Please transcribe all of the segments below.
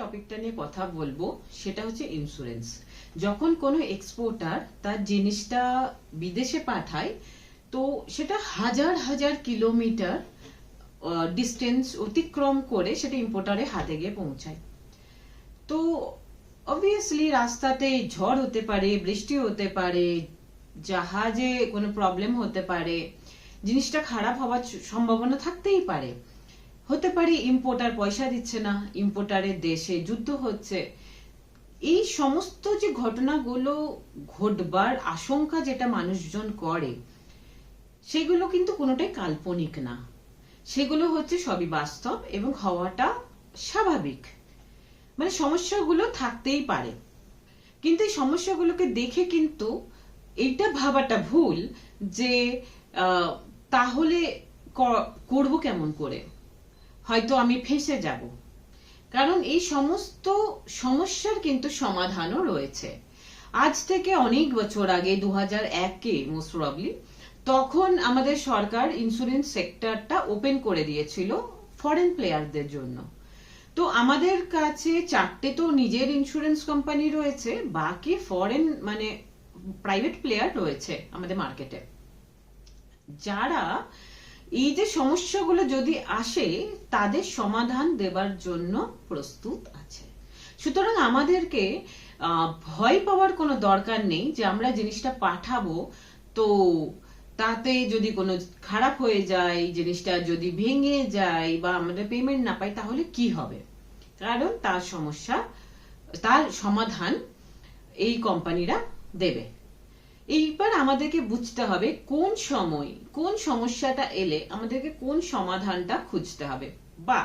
টপিকটা নিয়ে কথা বলব, সেটা হচ্ছে ইন্স্যুরেন্স যখন কোনো এক্সপোর্টার তার জিনিসটা বিদেশে পাঠায়, তো সেটা হাজার হাজার কিলোমিটার ডিস্টেন্স অতিক্রম করে সেটা ইম্পোর্টারের হাতে গিয়ে পৌঁছায়। তো অবভিয়াসলি রাস্তাতে ঝড় হতে পারে, বৃষ্টি হতে পারে, জাহাজে কোনো প্রবলেম হতে পারে, জিনিসটা খারাপ হওয়ার সম্ভাবনা থাকতেই পারে। হতে পারে ইম্পোর্টার পয়সা দিচ্ছে না ইম্পোর্টারের দেশে যুদ্ধ হচ্ছে। এই সমস্ত যে ঘটনাগুলো ঘটবার আশঙ্কা যেটা মানুষজন করে, সেগুলো কিন্তু কোনোটাই কাল্পনিক না। সেগুলো হচ্ছে সবই বাস্তব এবং হওয়াটা স্বাভাবিক। মানে সমস্যাগুলো থাকতেই পারে। কিন্তু এই সমস্যাগুলোকে দেখে কিন্তু এইটা ভাবাটা ভুল যে তাহলে করব কেমন করে? হয়তো আমি ফেসে যাব। কারণ এই সমস্ত সমস্যার কিন্তু সমাধানও রয়েছে। আজ থেকে অনেক বছর আগে দু হাজার একে মোস্ট প্রবলি তখন আমাদের সরকার ইন্স্যুরেন্স সেক্টরটা ওপেন করে দিয়েছিল ফরেন প্লেয়ারদের জন্য। তো আমাদের কাছে চারটে তো নিজের ইন্স্যুরেন্স কোম্পানি রয়েছে, বাকি ফরেন মানে প্রাইভেট প্লেয়ার রয়েছে আমাদের মার্কেটে যারা এই যে সমস্যাগুলো যদি আসে, তাদের সমাধান দেবার জন্য প্রস্তুত আছে। সুতরাং আমাদেরকে ভয় পাওয়ার কোনো দরকার নেই যে আমরা জিনিসটা পাঠাবো, তো তাতে যদি কোনো খারাপ হয়ে যায়, জিনিসটা যদি ভেঙে যায় বা আমরা পেমেন্ট না পাই তাহলে কি হবে? কারণ তার সমস্যা, তার সমাধান এই কোম্পানিরা দেবে। এইবার আমাদেরকে বুঝতে হবে কোন সময়, কোন সমস্যাটা এলে আমাদেরকে কোন সমাধানটা খুঁজতে হবে। বা,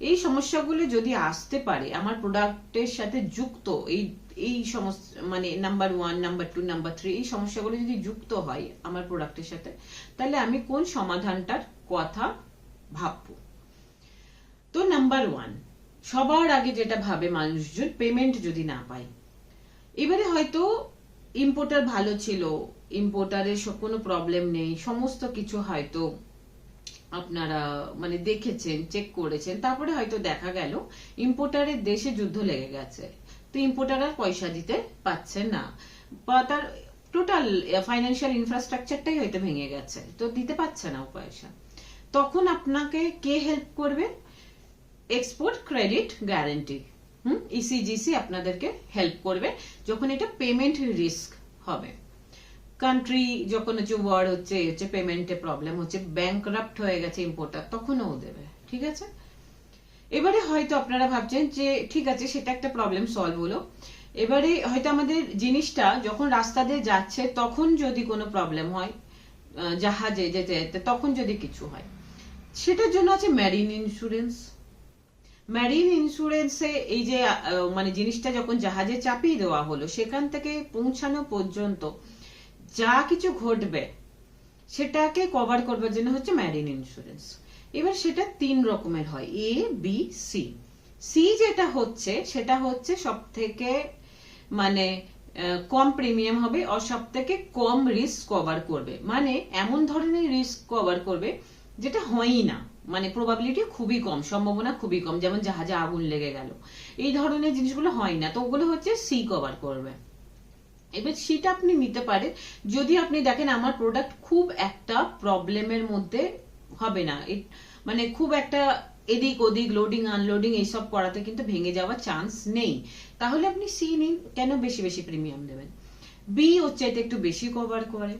এই সমস্যাগুলো যদি আসতে পারে, আমার প্রোডাক্টের সাথে যুক্ত, এই এই সমস্ত মানে number one number two number three এই সমস্যাগুলো যদি যুক্ত হয় আমার প্রোডাক্টের সাথে, তাহলে আমি কোন সমাধানটার কথা ভাববো? তো নাম্বার ওয়ান সবার আগে যেটা ভাবে মানুষজন পেমেন্ট যদি না পায়। এবারে হয়তো ইম্পোর্টার ভালো ছিল ইম্পোর্টারের কোনো প্রবলেম নেই, সমস্ত কিছু হয়তো আপনারা মানে দেখেছেন চেক করেছেন, তারপরে হয়তো দেখা গেল ইম্পোর্টারের দেশে যুদ্ধ লেগে গেছে। তো ইম্পোর্টার আর পয়সা দিতে পারছে না। বা তার টোটাল ফাইন্যান্সিয়াল ইনফ্রাস্ট্রাকচারটাই হয়তো ভেঙে গেছে। তো দিতে পারছে না পয়সা। তখন আপনাকে কে হেল্প করবে? এক্সপোর্ট ক্রেডিট গ্যারান্টি হুম? ইসিজিসি আপনাদেরকে হেল্প করবে যখন এটা পেমেন্ট রিস্ক হবে। কান্ট্রি যখন হচ্ছে ওয়ার হচ্ছে হচ্ছে পেমেন্টে প্রবলেম হচ্ছে ব্যাংক হয়ে গেছে ইম্পোর্টার তখনও দেবে, ঠিক আছে? এবারে হয়তো আপনারা ভাবছেন যে, ঠিক আছে, সেটা একটা প্রবলেম সলভ হলো। এবারে হয়তো আমাদের জিনিসটা যখন রাস্তা দিয়ে যাচ্ছে, তখন যদি কোনো প্রবলেম হয় জাহাজে যেতে যেতে, তখন যদি কিছু হয়। সেটার জন্য আছে ম্যারিন ইন্স্যুরেন্স ম্যারিন ইন্স্যুরেন্সে এই যে মানে জিনিসটা যখন জাহাজে চাপিয়ে দেওয়া হলো, সেখান থেকে পৌঁছানো পর্যন্ত যা কিছু ঘটবে, সেটাকে কভার করবার জন্য হচ্ছে ম্যারিন ইন্স্যুরেন্স এবার সেটা তিন রকমের হয় এ বি সি সি যেটা হচ্ছে, সেটা হচ্ছে সব থেকে মানে কম প্রিমিয়াম হবে, আর সব থেকে কম রিস্ক কভার করবে। মানে এমন ধরনের রিস্ক কভার করবে, যেটা হয়ই না। মানে প্রবাবিলিটি খুবই কম, সম্ভাবনা খুবই কম, যেমন জাহাজে আগুন লেগে গেল। এই ধরনের জিনিসগুলো হয় না, তো ওগুলো হচ্ছে সি কভার করবে। এবার সেটা আপনি নিতে পারেন, যদি আপনি দেখেন আমার প্রোডাক্ট খুব একটা প্রবলেমের মধ্যে হবে না মানে খুব একটা এদিক ওদিক লোডিং আনলোডিং এইসব করাতে কিন্তু ভেঙে যাওয়ার চান্স নেই। তাহলে আপনি সি নিন, কেন বেশি বেশি প্রিমিয়াম দেবেন? বি হচ্ছে এটা একটু বেশি কভার করে।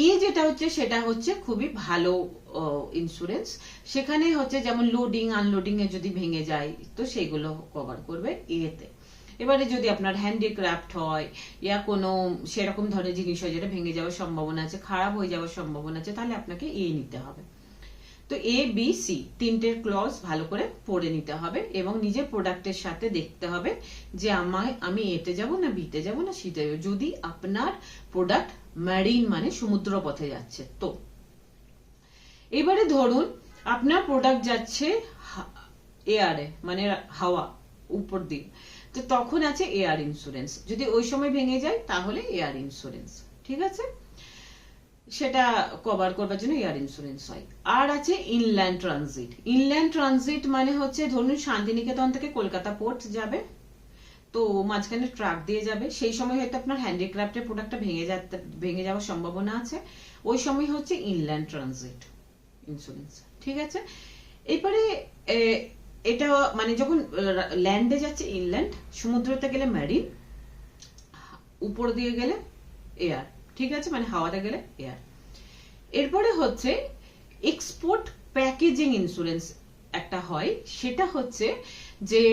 ই যেটা হচ্ছে, সেটা হচ্ছে খুবই ভালো ইন্স্যুরেন্স সেখানে হচ্ছে যেমন লোডিং আনলোডিং এ যদি ভেঙে যায়, তো সেগুলো কভার করবে এতে এবারে যদি আপনার হ্যান্ডিক্রাফট হয়, ইয়া কোনো সেরকম ধরনের জিনিস হয় যেটা ভেঙে যাওয়ার সম্ভাবনা আছে, খারাপ হয়ে যাওয়ার সম্ভাবনা আছে, তাহলে আপনাকে এ নিতে হবে। তো এ বি সি তিনটের ক্লজ ভালো করে পড়ে নিতে হবে এবং নিজের প্রোডাক্টের সাথে দেখতে হবে যে, আমায়, আমি এতে যাব না বিতে যাব না সিতে যাব। যদি আপনার প্রোডাক্ট ম্যারিন মানে সমুদ্র পথে যাচ্ছে। তো, এবারে ধরুন আপনার প্রোডাক্ট যাচ্ছে এয়ারে মানে হাওয়া উপর দিয়ে। তো তখন আছে এয়ার ইন্স্যুরেন্স যদি ওই সময় ভেঙে যায়, তাহলে এয়ার ইন্স্যুরেন্স ঠিক আছে? সেটা কভার করবার জন্য এয়ার ইন্স্যুরেন্স হয়। আর আছে ইনল্যান্ড ট্রানজিট ইনল্যান্ড ট্রানজিট মানে হচ্ছে ধরুন শান্তিনিকেতন থেকে কলকাতা পোর্ট যাবে। তো মাঝখানে ট্রাক দিয়ে যাবে। সেই সময় হয়তো আপনার হ্যান্ডিক্রাফটের প্রোডাক্টটা ভেঙে যেতে, ভেঙে যাওয়ার সম্ভাবনা আছে। ওই সময় হচ্ছে ইনল্যান্ড ট্রানজিট ইন্স্যুরেন্স ঠিক আছে? এরপরে এটা মানে যখন ল্যান্ডে যাচ্ছে ইনল্যান্ড সমুদ্রতে গেলে ম্যারিন উপর দিয়ে গেলে এয়ার ঠিক আছে? মানে হাওয়াতে গেলে এয়ার এরপরে হচ্ছে এক্সপোর্ট প্যাকেজিং ইন্স্যুরেন্স একটা হয়। সেটা হচ্ছে যে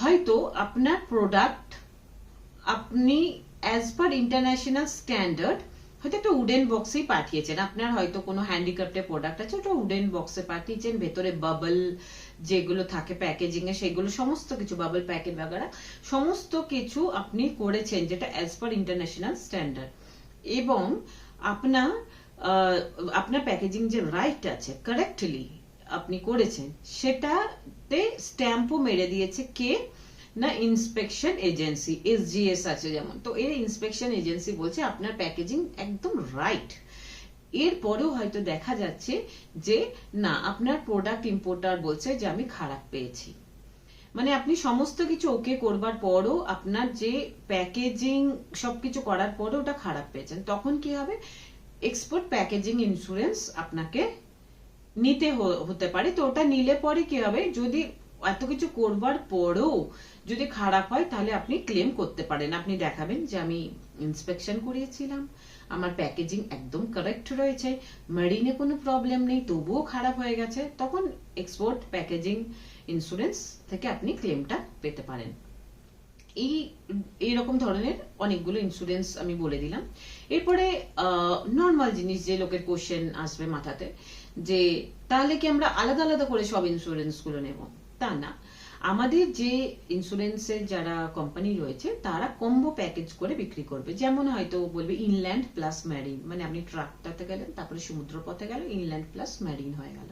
হয়তো আপনার প্রোডাক্ট আপনি অ্যাজ পার ইন্টারন্যাশনাল স্ট্যান্ডার্ড হয়তো একটা উডেন বক্সেই পাঠিয়েছেন। আপনার হয়তো কোনো হ্যান্ডিক্রাফটের প্রোডাক্ট আছে, ওটা উডেন বক্সে পাঠিয়েছেন। ভেতরে বাবল যেগুলো থাকে প্যাকেজিং এ, সেগুলো সমস্ত কিছু বাবল প্যাকেট বাগারা, সমস্ত কিছু আপনি করেছেন যেটা অ্যাজ পার ইন্টারন্যাশনাল স্ট্যান্ডার্ড এবং আপনার আপনার প্যাকেজিং যে রাইট আছে কারেক্টলি আপনি করেছেন, সেটাতে স্ট্যাম্পও মেরে দিয়েছে কে? না ইন্সপেকশন এজেন্সি এসজিএস আছে যেমন। তো এই ইন্সপেকশন এজেন্সি বলছে আপনার প্যাকেজিং একদম রাইট এরপরেও হয়তো দেখা যাচ্ছে যে, না, আপনার প্রোডাক্ট ইম্পোর্টার বলছে যে, আমি খারাপ পেয়েছি। মানে আপনি সমস্ত কিছু ওকে করবার পরও আপনার যে প্যাকেজিং সবকিছু করার পরও ওটা খারাপ পেয়েছেন। তখন কি হবে? এক্সপোর্ট প্যাকেজিং ইন্স্যুরেন্স আপনাকে নিতে হতে পারে। তো ওটা নিলে পরে কি হবে? যদি এত কিছু করবার পরেও যদি খারাপ হয়, তাহলে আপনি ক্লেম করতে পারেন। আপনি দেখাবেন যে আমি ইন্সপেকশন করিয়েছিলাম। আমার প্যাকেজিং একদম কারেক্ট রয়েছে। মেরিনে কোনো প্রবলেম নেই, তবুও খারাপ হয়ে গেছে। তখন এক্সপোর্ট প্যাকেজিং ইন্স্যুরেন্স থেকে আপনি ক্লেমটা পেতে পারেন। এই, এইরকম ধরনের অনেকগুলো ইন্স্যুরেন্স আমি বলে দিলাম। এরপরে নর্মাল জিনিস যে লোকের কোশ্চেন আসবে মাথাতে, যে তাহলে কি আমরা আলাদা আলাদা করে সব ইন্স্যুরেন্সগুলো নেব? তা না। আমাদের যে ইন্স্যুরেন্সের যারা কোম্পানি রয়েছে, তারা কম্বো প্যাকেজ করে বিক্রি করবে। যেমন হয়তো বলবে ইনল্যান্ড প্লাস ম্যারিন মানে আপনি ট্রাকটাতে গেলেন, তারপরে সমুদ্র পথে গেল ইনল্যান্ড প্লাস ম্যারিন হয়ে গেল।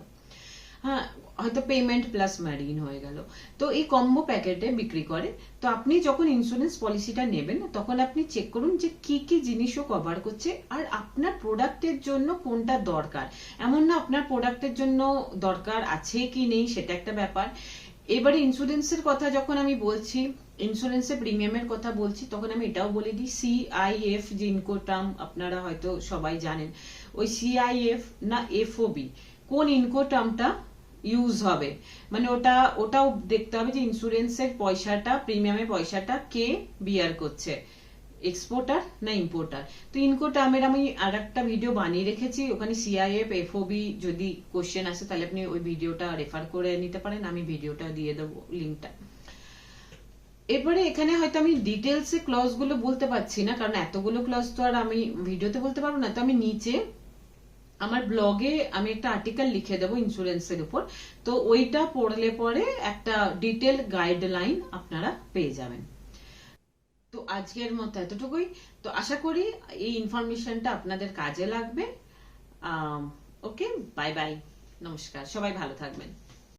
হ্যাঁ হয়তো পেমেন্ট প্লাস ম্যারিন হয়ে গেল। তো এই কম্বো প্যাকেটে বিক্রি করে। তো আপনি যখন ইন্স্যুরেন্স পলিসিটা নেবেন, তখন আপনি চেক করুন যে কি কি জিনিসও কভার করছে আর আপনার প্রোডাক্টের জন্য কোনটা দরকার। এমন না আপনার প্রোডাক্টের জন্য দরকার আছে কি নেই, সেটা একটা ব্যাপার। এবারে ইন্স্যুরেন্সের কথা যখন আমি বলছি ইন্স্যুরেন্সের প্রিমিয়ামের কথা বলছি, তখন আমি এটাও বলে দিই সিআইএফ যে ইনকো টার্ম আপনারা হয়তো সবাই জানেন। ওই সিআইএফ না এফওবি কোন ইনকো টার্মটা ইউজ হবে। মানে ওটা, ওটাও দেখতে হবে যে ইন্স্যুরেন্সের পয়সাটা প্রিমিয়ামের পয়সাটা কে বিয়ার করছে। এক্সপোর্টার না ইম্পোর্টার তো ইনকো টার্মের আমি আর একটা ভিডিও বানিয়ে রেখেছি, ওখানে সিআইএফ এফওবি যদি কোশ্চেন আসে, তাহলে আপনি ওই ভিডিওটা রেফার করে নিতে পারেন, আমি ভিডিওটা দিয়ে দেবো লিঙ্কটা এরপরে এখানে হয়তো আমি ডিটেলসে ক্লজগুলো বলতে পারছি না, কারণ এতগুলো ক্লজ তো আর আমি ভিডিওতে বলতে পারব না। তো আমি নিচে আমার ব্লগে আমি একটা আর্টিকেল লিখে দেবো ইন্স্যুরেন্সের উপর। তো ওইটা পড়লে পরে একটা ডিটেল গাইডলাইন আপনারা পেয়ে যাবেন। তো আজকের মতো এতটুকুই। তো আশা করি এই ইনফরমেশনটা আপনাদের কাজে লাগবে। ওকে বাই বাই নমস্কার। সবাই ভালো থাকবেন।